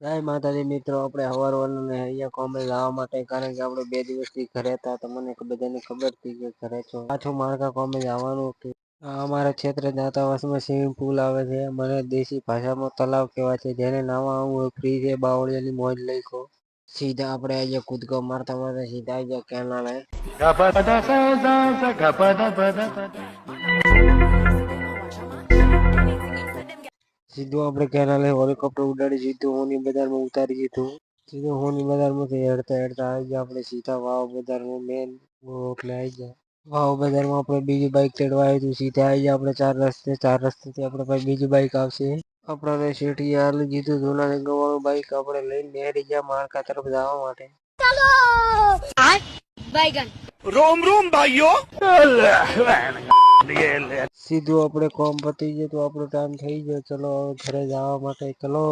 જય માતાજી મિત્રો, આપણે હવારવાનું ને અહીંયા કોમે લાવવા માટે, કારણ કે આપણે બે દિવસથી ઘરે હતા, તો મને બધાને ખબર હતી કે ઘરે છો. પાછું મારકા કોમે આવવાનું કે અમારા ક્ષેત્ર જાતા વર્ષમાં સ્વિમિંગ પુલ આવે છે. મને દેશી ભાષામાં તલાવ કહેવાય છે, જેને નાવા હોય, ફ્રી છે, બાવળિયાની મોજ કો સીધા આપણે અહીંયા કૂદકો મારતા મારતા સીધા અહીંયા કેનાલે. સીધું આપણે કેનાલે હેલિકોપ્ટર ઉડાડી સીધું હોની બજારમાં ઉતારી દીધું સીધું હોની બજારમાંથી હેડતા હેડતા આવી ગયા આપણે સીધા વાવ બજારમાં મેન એટલે આવી ગયા વાવ બજારમાં આપણે બીજું બાઇક તેડવા આવ્યું હતું સીધા આવી ગયા આપણે ચાર રસ્તે ચાર રસ્તેથી આપણે પાસે બીજું બાઇક આવશે આપણને શેઠી હાલી દીધું જૂના જંગમવાળું બાઇક આપણે લઈને નેરી ગયા માળકા તરફ જવા માટે ચાલો બાઈગન રોમ રોમ ભાઈઓ સીધું આપણે કોમ પતી ગયું તો આપણો ટાઈમ થઈ ગયો. ચલો ઘરે જવા માટે ચલો.